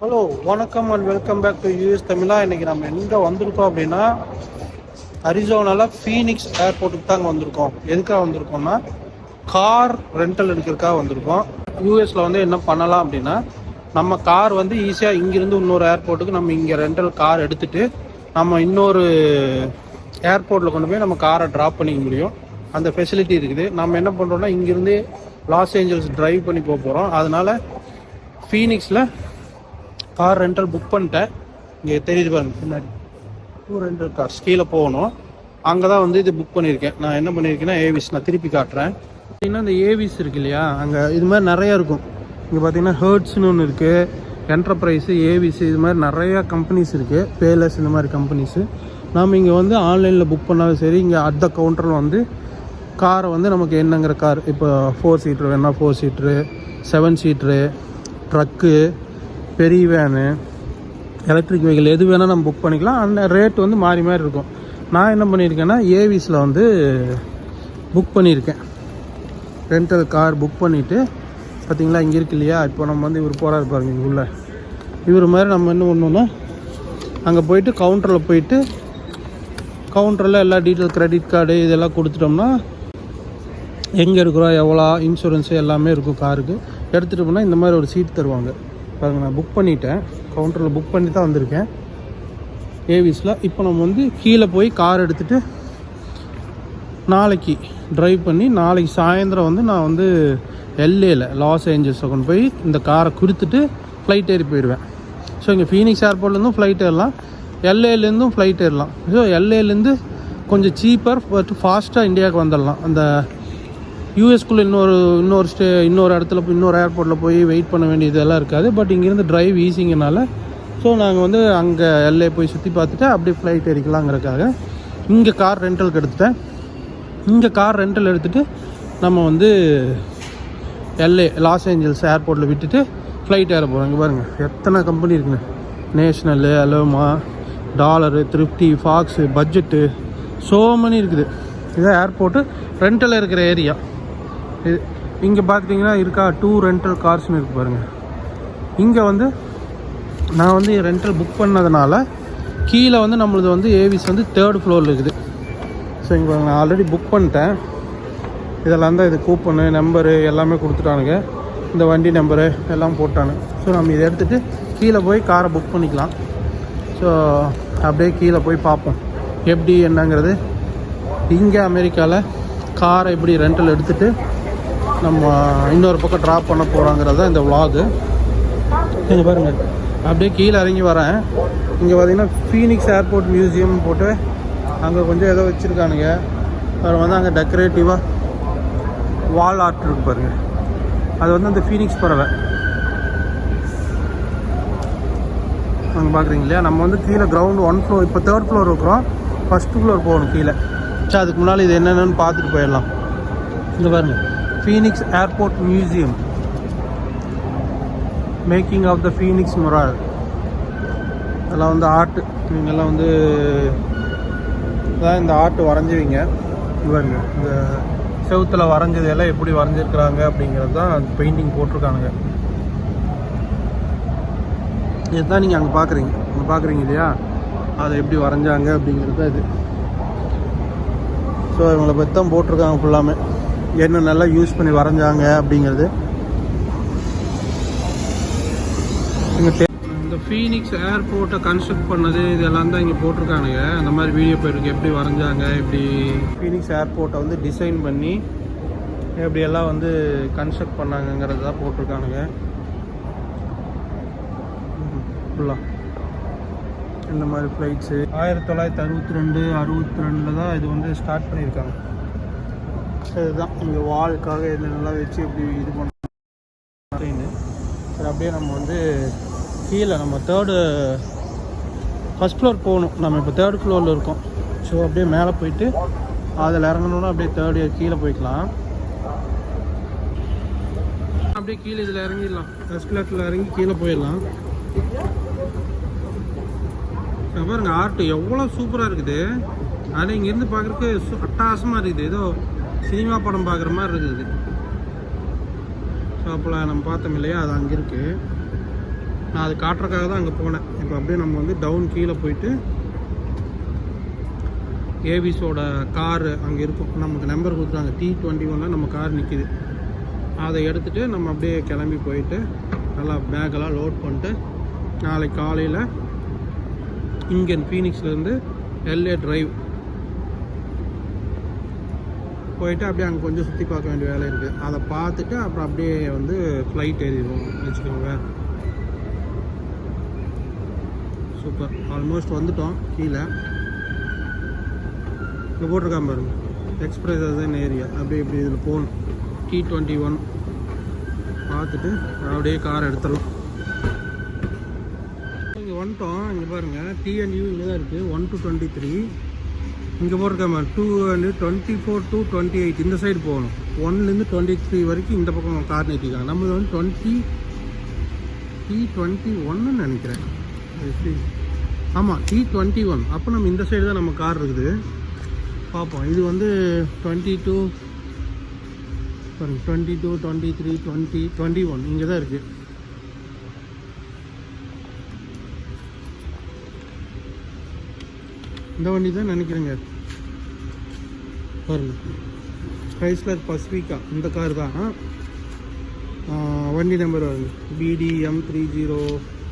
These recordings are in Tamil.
ஹலோ வணக்கம் and welcome back to US Tamizha. இன்னைக்கு நம்ம எங்கே வந்திருக்கோம் அப்படின்னா அரிசோனால ஃபீனிக்ஸ் ஏர்போர்ட்டுக்கு தாங்க வந்திருக்கோம். எதுக்காக வந்திருக்கோம்னா கார் ரெண்டல் எடுக்கிறதுக்காக வந்திருக்கோம். யூஎஸில் வந்து என்ன பண்ணலாம் அப்படின்னா நம்ம கார் வந்து ஈஸியாக இங்கேருந்து இன்னொரு ஏர்போர்ட்டுக்கு நம்ம இங்கே ரெண்டல் கார் எடுத்துட்டு நம்ம இன்னொரு ஏர்போர்ட்டில் கொண்டு போய் நம்ம காரை ட்ராப் பண்ணிக்க முடியும். அந்த ஃபெசிலிட்டி இருக்குது. நம்ம என்ன பண்ணுறோம்னா இங்கேருந்து லாஸ் ஏஞ்சல்ஸ் ட்ரைவ் பண்ணி போக போகிறோம் அதனால் ஃபீனிக்ஸில் கார் ரெண்டல் புக் பண்ணிட்டேன். இங்கே தெரியுது பாருங்க பின்னாடி. டூ ரெண்டல் கார்ஸ் கீழே போகணும். அங்கே தான் வந்து இது புக் பண்ணியிருக்கேன். நான் என்ன பண்ணியிருக்கேன்னா ஏவிஸ் நான் திருப்பி காட்டுறேன். பார்த்தீங்கன்னா இந்த ஏவிஸ் இருக்கு இல்லையா? அங்கே இது மாதிரி நிறையா இருக்கும். இங்கே பார்த்தீங்கன்னா ஹர்ட்ஸ்னு ஒன்று இருக்குது என்டர்பிரைஸு ஏவிஸ் இது மாதிரி நிறையா கம்பெனிஸ் இருக்குது பேலஸ் இந்த மாதிரி கம்பெனிஸு நாம் இங்கே வந்து ஆன்லைனில் புக் பண்ணாலும் சரி இங்கே அட் த கவுண்டரில் வந்து காரை வந்து நமக்கு என்னங்கிற கார் இப்போ ஃபோர் சீட்ரு வேணா four seater seven seater truck பெரிய வேனு எலக்ட்ரிக் வெஹிக்கிள் எது வேணால் நம்ம புக் பண்ணிக்கலாம். அந்த ரேட் வந்து மாறி மாறி இருக்கும். நான் என்ன பண்ணியிருக்கேன்னா ஏவிஸில் வந்து புக் பண்ணியிருக்கேன். ரெண்டல் கார் புக் பண்ணிவிட்டு பார்த்தீங்களா இங்கே இருக்கு இல்லையா? இப்போ நம்ம வந்து இவர் போகிறாரு பாருங்க இங்க உள்ள. இவர் மாதிரி நம்ம என்ன ஒன்றுன்னா அங்கே போயிட்டு கவுண்டரில் போயிட்டு கவுண்டரில் எல்லா டீட்டெயில் க்ரெடிட் கார்டு இதெல்லாம் கொடுத்துட்டோம்னா எங்கே இருக்கிறோம் எவ்வளோ இன்சூரன்ஸு எல்லாமே இருக்கும் காருக்கு எடுத்துகிட்டு போனால் இந்த மாதிரி ஒரு சீட் தருவாங்க. பாருங்கள் நான் புக் பண்ணிட்டேன். கவுண்டரில் புக் பண்ணி தான் வந்திருக்கேன். ஏவிஸில் இப்போ நம்ம வந்து கீழே போய் கார் எடுத்துகிட்டு நாளைக்கு ட்ரைவ் பண்ணி நாளைக்கு சாயந்தரம் வந்து நான் வந்து எல்ஏல லாஸ் ஏஞ்சல்ஸை கொண்டு போய் இந்த காரை குறித்துட்டு ஃப்ளைட் ஏறி போயிடுவேன். ஸோ இங்கே ஃபீனிக்ஸ் ஏர்போர்ட்லேருந்தும் ஃப்ளைட் ஏறலாம். எல்ஏலேருந்தும் ஃப்ளைட் ஏறலாம். ஸோ எல்ஏலேருந்து கொஞ்சம் சீப்பர் பட் ஃபாஸ்ட்டாக இந்தியாவுக்கு வந்துடலாம். அந்த யூஎஸ்குள்ளே இன்னொரு இன்னொரு ஸ்டே இன்னொரு இடத்துல போய் இன்னொரு ஏர்போர்ட்டில் போய் வெயிட் பண்ண வேண்டியதெல்லாம் இருக்காது. பட் இங்கேருந்து ட்ரைவ் ஈஸிங்கனால ஸோ நாங்கள் வந்து அங்கே எல்ஏ போய் சுற்றி பார்த்துட்டு அப்படியே ஃப்ளைட் ஏறிக்கலாங்கிறதுக்காக இங்கே கார் ரெண்டலுக்கு எடுத்துட்டேன். இங்கே கார் ரெண்டல் எடுத்துகிட்டு நம்ம வந்து எல்ஏ லாஸ் ஏஞ்சல்ஸ் ஏர்போர்ட்டில் விட்டுட்டு ஃப்ளைட் ஏற போகிறோம் இங்கே பாருங்கள் எத்தனை கம்பெனி இருக்குங்க. National Alamo Dollar Thrifty Fox Budget so many இருக்குது. இதான் ஏர்போர்ட்டு ரெண்டில் இருக்கிற ஏரியா இது இங்கே பார்த்துட்டிங்கன்னா இருக்கா டூ ரெண்டல் கார்ஸ்னு இருக்கு பாருங்கள் இங்கே வந்து நான் வந்து ரெண்டல் புக் பண்ணதுனால கீழே வந்து நம்மளது வந்து ஏவிஸ் வந்து தேர்ட் ஃப்ளோரில் இருக்குது. ஸோ இங்கே நான் ஆல்ரெடி புக் பண்ணிட்டேன். இதெல்லாம் தான் இது கூப்பனு நம்பரு எல்லாமே கொடுத்துட்டானுங்க. இந்த வண்டி நம்பரு எல்லாம் போட்டானுங்க ஸோ நம்ம இதை எடுத்துகிட்டு கீழே போய் காரை புக் பண்ணிக்கலாம். ஸோ அப்படியே கீழே போய் பார்ப்போம். எப்படி என்னங்கிறது. இங்கே அமெரிக்காவில் காரை எப்படி ரெண்டல் எடுத்துகிட்டு நம்ம இன்னொரு பக்கம் ட்ராப் பண்ண போகிறாங்கிறது தான் இந்த vlog. இங்கே பாருங்கள் அப்படியே கீழே இறங்கி வரேன். இங்கே பார்த்தீங்கன்னா ஃபீனிக்ஸ் ஏர்போர்ட் மியூசியம் போட்டு அங்கே கொஞ்சம் ஏதோ வச்சுருக்கானுங்க. அப்புறம் வந்து அங்கே டெக்கரேட்டிவாக வால் ஆர்ட் இருக்கு பாருங்க. அது வந்து அந்த ஃபீனிக்ஸ் பறவை. அங்கே பார்க்குறீங்க இல்லையா? நம்ம வந்து கீழே கிரவுண்ட் ஒன் ஃப்ளோர் இப்போ தேர்ட் ஃப்ளோர் இருக்கிறோம். ஃபஸ்ட்டு ஃப்ளோர் போகணும் கீழே. சரி அதுக்கு முன்னால் இது என்னென்னு பார்த்துட்டு போயிடலாம். இந்த பாருங்கள் Phoenix airport museum making of the Phoenix mural அதெல்லாம் வந்து ஆர்ட் இவங்கெல்லாம் வந்து இதான் இந்த ஆர்ட் வரைஞ்சுவீங்க. இவங்க இந்த செவுத்தில் வரைஞ்சது எல்லாம் எப்படி வரைஞ்சிருக்கிறாங்க அப்படிங்கிறது தான் பெயிண்டிங் போட்டிருக்கானுங்க. இதுதான் நீங்கள் அங்கே பார்க்குறீங்க அங்கே பார்க்குறீங்க இல்லையா? அதை எப்படி வரைஞ்சாங்க அப்படிங்கிறது தான் இது. ஸோ இவங்களை பற்றி தான் போட்டிருக்காங்க ஃபுல்லாமே என்ன நல்லா யூஸ் பண்ணி வரைஞ்சாங்க அப்படிங்கிறது. இந்த ஃபீனிக்ஸ் ஏர்போர்ட்டை கன்ஸ்ட்ரக்ட் பண்ணது இதெல்லாம் தான் இங்கே போட்டிருக்கானுங்க. அந்த மாதிரி வீடியோ போயிருக்கு. எப்படி வரைஞ்சாங்க எப்படி ஃபீனிக்ஸ் ஏர்போர்ட்டை வந்து டிசைன் பண்ணி எப்படி எல்லாம் வந்து கன்ஸ்ட்ரக்ட் பண்ணாங்கங்கிறது தான் போட்டிருக்கானுங்க. ஃபுல்லாக இந்த மாதிரி ஃப்ளைட்ஸு ஆயிரத்தி தொள்ளாயிரத்தி அறுபத்தி ரெண்டு அறுபத்தி ரெண்டில் தான் இது வந்து ஸ்டார்ட் பண்ணியிருக்காங்க. இதுதான் இங்கே வாளுக்காக என்னென்னலாம் வச்சு இப்படி இது பண்ண சரி அப்படியே நம்ம வந்து கீழே நம்ம தேர்டு ஃபஸ்ட் ஃப்ளோர் போகணும். நம்ம இப்போ தேர்ட் ஃப்ளோரில் இருக்கோம். ஸோ அப்படியே மேலே போயிட்டு அதில் இறங்கணுன்னா அப்படியே தேர்ட் இயர் கீழே போய்க்கலாம். அப்படியே கீழே இதில் இறங்கிடலாம். எஸ்கலேட்டரில் இறங்கி கீழே போயிடலாம். பாருங்க ஆர்ட் எவ்வளோ சூப்பராக இருக்குது. ஆனால் இங்கேருந்து பார்க்குறக்கு அட்டாசமாக இருக்குது. ஏதோ சினிமா படம் பார்க்குற மாதிரி இருக்குது ஸோ அப்போலாம் நம்ம பார்த்தோம் இல்லையா? அது அங்கே இருக்குது நான் அது காட்டுறதுக்காக தான் அங்கே போனேன். இப்போ அப்படியே நம்ம வந்து டவுன் கீழே போயிட்டு ஏவிஸோட காரு அங்கே இருக்கும். நமக்கு நம்பர் கொடுத்துருவாங்க டி டுவெண்ட்டி ஒனில் நம்ம கார் நிற்கிது அதை எடுத்துகிட்டு நம்ம அப்படியே கிளம்பி போயிட்டு நல்லா பேக்கெல்லாம் லோட் பண்ணிட்டு நாளைக்கு காலையில் இங்கன் ஃபீனிக்ஸ்லேருந்து எல்ஏ ட்ரைவ் போயிட்டு அப்படியே அங்கே கொஞ்சம் சுற்றி பார்க்க வேண்டிய வேலை இருக்குது அதை பார்த்துட்டு அப்புறம் அப்படியே வந்து ஃப்ளைட் ஏறிடுவோம். வச்சுக்கோங்க. சூப்பர் ஆல்மோஸ்ட் வந்துட்டோம். கீழே. இங்கே போட்டிருக்காம பாருங்க. எக்ஸ்பிரஸ் அசன் ஏரியா அப்படியே இப்படி இதில் போகணும். டி டுவெண்ட்டி ஒன் பார்த்துட்டு அப்படியே கார் எடுத்துடலாம் இங்கே வந்துட்டோம். இங்கே பாருங்கள் டிஎன்யூ இங்கே தான் இருக்குது ஒன் டு டுவெண்ட்டி த்ரீ இங்கே போட்டிருக்காம டூ வந்து twenty four to twenty eight இந்த சைடு போகணும். ஒன்லேருந்து டுவெண்ட்டி த்ரீ வரைக்கும் இந்த பக்கம் கார் நிறுத்திருக்காங்க நம்மளது வந்து டுவெண்ட்டி டி டுவெண்ட்டி ஒன்னு நினைக்கிறேன். ஆமாம் டி டுவெண்ட்டி ஒன் அப்போ நம்ம இந்த சைடு தான் நம்ம கார் இருக்குது. பார்ப்போம் இது வந்து டுவெண்ட்டி டூ பாருங்க twenty two twenty three twenty twenty one இங்கே தான் இருக்குது இந்த வண்டி தான் நினைக்கிறேங்க. பாருங்க. க்ரைஸ்லர் பசிஃபிகா இந்த கார் தான். வண்டி நம்பர் வருங்க. பிடி எம் த்ரீ ஜீரோ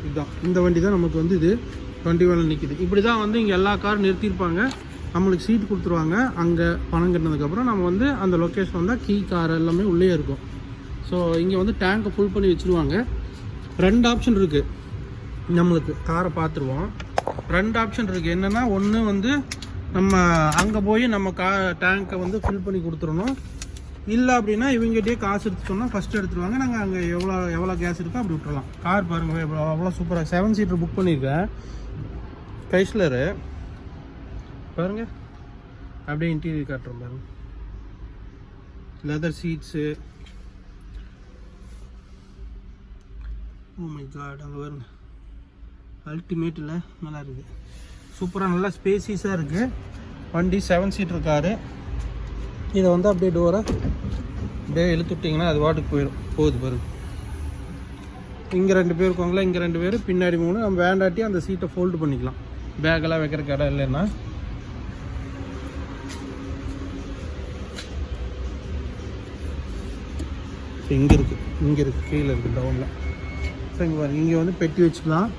இதுதான். இந்த வண்டி தான் நமக்கு வந்து இது டுவெண்ட்டி ஒனில் நிற்கிது இப்படி தான் வந்து இங்கே எல்லா காரும் நிறுத்தியிருப்பாங்க. நம்மளுக்கு சீட் கொடுத்துருவாங்க. அங்கே பணம் கட்டினதுக்கப்புறம் நம்ம வந்து அந்த லொக்கேஷன் வந்தால் கீ கார் எல்லாமே உள்ளே இருக்கும். ஸோ இங்கே வந்து டேங்கை ஃபுல் பண்ணி வச்சுருவாங்க. ரெண்டு ஆப்ஷன் இருக்குது நம்மளுக்கு காரை பார்த்துருவோம். ரெண்டு ஆப்ஷன் இருக்குது என்னென்னா ஒன்று வந்து நம்ம அங்கே போய் நம்ம கா டேங்கை வந்து ஃபில் பண்ணி கொடுத்துடணும். இல்லை அப்படின்னா இவங்ககிட்டயே காசு எடுத்து சொன்னால் ஃபஸ்ட்டு எடுத்துருவாங்க. நாங்கள் அங்கே எவ்வளோ எவ்வளோ கேஸ் இருக்கோ அப்படி விட்டுறலாம். கார் பாருங்கள் எவ்வளோ அவ்வளோ சூப்பராக செவன் சீட்டர் புக் பண்ணியிருக்கேன் கைஸ்லரு பாருங்க. அப்படியே இன்டீரியர் காட்டுறோம் பாருங்கள் leather seats oh my god அங்கே பாருங்க. அல்டிமேட்டில் நல்லா இருக்குது சூப்பராக நல்லா ஸ்பேசியஸாக இருக்குது வண்டி செவன் சீட்டர் காரு இதை வந்து அப்படியே டோரை அப்படியே இழுத்து விட்டிங்கன்னா அது வாட்டுக்கு போயிடும் போகுது பாருங்க. இங்கே ரெண்டு பேர் இருக்காங்களா? இங்கே ரெண்டு பேர். பின்னாடி மூணு. நம்ம வேண்டாட்டி அந்த சீட்டை ஃபோல்டு பண்ணிக்கலாம். பேக்கெல்லாம் வைக்கிறக்கு இடம் இல்லைன்னா. இங்கே இருக்குது இங்கே இருக்குது கீழே இருக்குது டவுனில் சரிங்க பாருங்கள் இங்கே வந்து பெட்டி வச்சுக்கலாம்.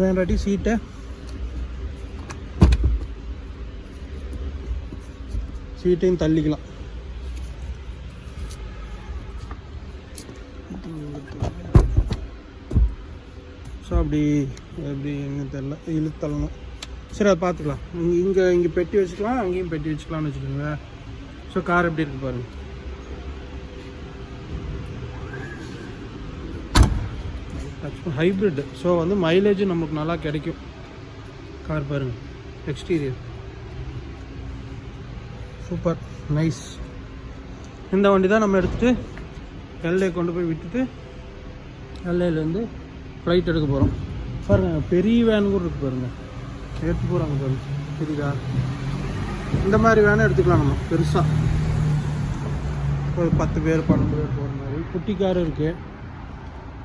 வேண்டாட்டி சீட்டை. சீட்டையும் தள்ளிக்கலாம். ஸோ அப்படி எப்படி என்ன தெரில இழுத்தள்ளணும். சரி அதை பார்த்துக்கலாம். இங்கே இங்கே இங்கே பெட்டி வச்சுக்கலாம் அங்கேயும் பெட்டி வச்சுக்கலாம்னு வச்சுக்கோங்க ஸோ கார் எப்படி இருக்குது பாருங்கள் பாருங்க ஹைப்ரிட் ஸோ வந்து மைலேஜ் நமக்கு நல்லா கிடைக்கும். கார் பாருங்கள் எக்ஸ்டீரியர் சூப்பர் நைஸ் இந்த வண்டி தான் நம்ம எடுத்துகிட்டு எல்ஏ கொண்டு போய் விட்டுட்டு எல்ஏலேருந்து ஃப்ளைட் எடுக்க போகிறோம் பாருங்கள் பெரிய வேன் கூட இருக்குது பாருங்கள் எடுத்து போகிறாங்க பாருங்கள் சரிதா இந்த மாதிரி வேனை எடுத்துக்கலாம் நம்ம. பெருசாக ஒரு பத்து பேர் பன்னெண்டு பேர் போகிற மாதிரி. குட்டி காரும் இருக்குது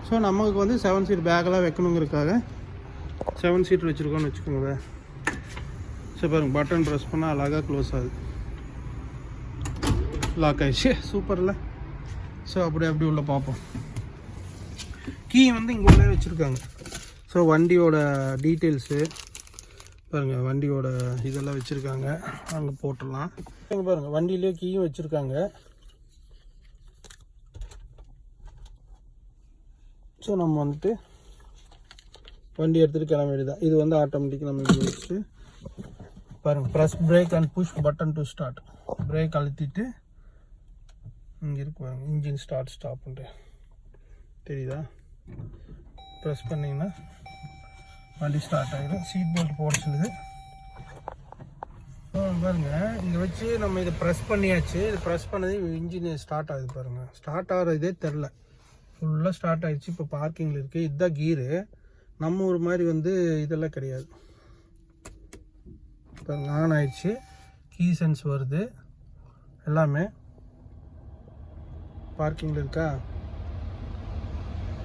ஸோ நமக்கு வந்து செவன் சீட் பேக்கெல்லாம் வைக்கணுங்கிறதுக்காக செவன் சீட் வச்சுருக்கோன்னு வச்சுக்கோங்க. சரி பாருங்க பட்டன் ப்ரெஸ் பண்ணால் அழகாக க்ளோஸ் ஆகுது. லாக் ஆயிடுச்சு. சூப்பரில் ஸோ அப்படி அப்படி உள்ள பார்ப்போம். கீ வந்து இங்கே உள்ளே வச்சுருக்காங்க. ஸோ வண்டியோட டீட்டெயில்ஸு பாருங்கள் வண்டியோட இதெல்லாம் வச்சுருக்காங்க. அங்கே போட்டுடலாம். இங்கே பாருங்கள் வண்டியிலே கீயும் வச்சுருக்காங்க. ஸோ நம்ம வந்துட்டு வண்டி எடுத்துகிட்டு கிளம்ப வேண்டியதான் இது வந்து ஆட்டோமேட்டிக் நம்ம இங்கே வச்சுட்டு பாருங்கள் press brake and push button to start brake அழுத்திட்டு இங்கே இருக்கு பாருங்கள் இன்ஜின் ஸ்டார்ட் ஸ்டாப்ன்ட்டு தெரியுதா? ப்ரெஸ் பண்ணிங்கன்னா வண்டி ஸ்டார்ட் ஆகிடும் சீட் பெல்ட் போட சொல்லுது. ஆ, இங்கே வச்சு நம்ம இதை ப்ரெஸ் பண்ணியாச்சு. இது ப்ரெஸ் பண்ணது இன்ஜின் ஸ்டார்ட் ஆகுது பாருங்கள் ஸ்டார்ட் ஆகிற இதே தெரில. ஃபுல்லாக ஸ்டார்ட் ஆகிடுச்சு இப்போ பார்க்கிங்கில் இருக்குது இதுதான் கீரு நம்ம ஒரு மாதிரி வந்து இதெல்லாம் கிடையாது. இப்போ ஆன் ஆயிடுச்சு. கீ சென்ஸ் வருது. எல்லாமே பார்க்கிங்கில் இருக்கா?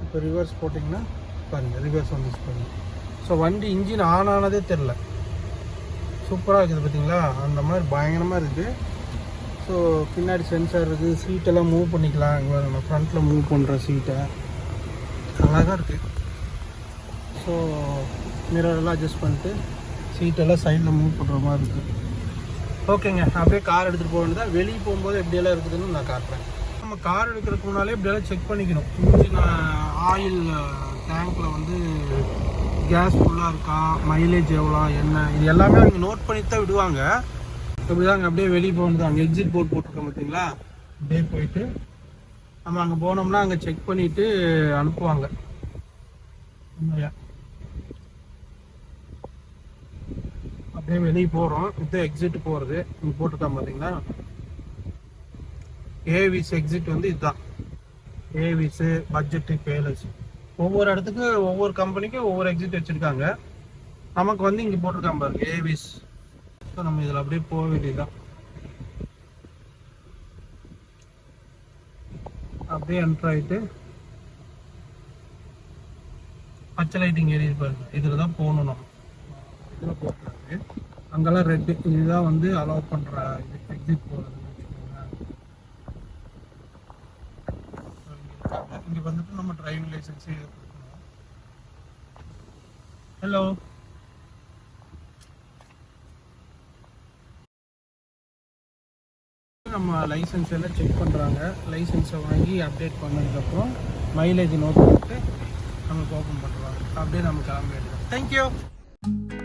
இப்போ ரிவர்ஸ் போட்டிங்கன்னா பாருங்கள் ரிவர்ஸ் வந்துச்சு பாருங்கள் ஸோ வண்டி இன்ஜின் ஆன் ஆனதே தெரில சூப்பராக இருக்குது பார்த்தீங்களா அந்த மாதிரி பயங்கரமாக இருக்குது. ஸோ பின்னாடி சென்சார் இருக்குது சீட்டெல்லாம் மூவ் பண்ணிக்கலாம். இங்கே நம்ம ஃப்ரண்ட்டில் மூவ் பண்ணுற சீட்டை அழகாக இருக்குது ஸோ மிரரெல்லாம் அட்ஜஸ்ட் பண்ணிட்டு சீட்டெல்லாம் சைடில் மூவ் பண்ணுற மாதிரி இருக்குது ஓகேங்க அப்படியே கார் எடுத்துகிட்டு போக வேண்டியதா வெளியே போகும்போது எப்படியெல்லாம் இருக்குதுன்னு நான் காட்டுறேன். நம்ம கார் எடுக்கிறதுக்கு முன்னாலே இப்படியெல்லாம் செக் பண்ணிக்கணும். இன்ஜின் ஆயில் டேங்க்கில் வந்து கேஸ் ஃபுல்லாக இருக்கா? மைலேஜ் எவ்வளோ? என்ன? இது எல்லாமே அவங்க நோட் பண்ணி தான் விடுவாங்க. இப்படிதாங்க அப்படியே வெளியே போகணுது அங்கே எக்ஸிட் போர்ட் போட்டிருக்கோம் பார்த்தீங்களா அப்படியே போயிட்டு. நம்ம அங்கே போனோம்னா அங்கே செக் பண்ணிட்டு அனுப்புவாங்க. உண்மையா? அப்படியே வெளியே போகிறோம் இது எக்ஸிட் போகிறது இங்கே போட்டிருக்கான் பார்த்தீங்களா ஏவிஸ் எக்ஸிட் வந்து இதுதான். ஏவிஸு பட்ஜெட்டு பேலஸ் ஒவ்வொரு இடத்துக்கு ஒவ்வொரு கம்பெனிக்கும் ஒவ்வொரு எக்ஸிட் வச்சுருக்காங்க. நமக்கு வந்து இங்கே போட்டிருக்கான் பாருங்க ஏவிஸ் ஸோ நம்ம இதில் அப்படியே போக வேண்டியதுதான். அப்படியே என்டர் ஆகிட்டு பச்சை லைட்டிங் ஏரியா பாருங்க. இதில் தான் போகணும் நம்ம. இதில் போகிறது அங்கெல்லாம் ரெட்டு இதுதான் வந்து அலோவ் பண்ணுற இது எக்ஸிட் போகிறது இங்கே வந்துட்டு நம்ம டிரைவிங் லைசன்ஸே ஹலோ நம்ம லைசன்ஸ் எல்லாம் செக் பண்ணுறாங்க லைசன்ஸை வாங்கி அப்டேட் பண்ணதுக்கப்புறம் மைலேஜ் நோட் பண்ணிட்டு நமக்கு ஓப்பன் பண்ணுறாங்க அப்படியே நம்ம கிளம்பிடுறோம் வேண்டியது தேங்க்யூ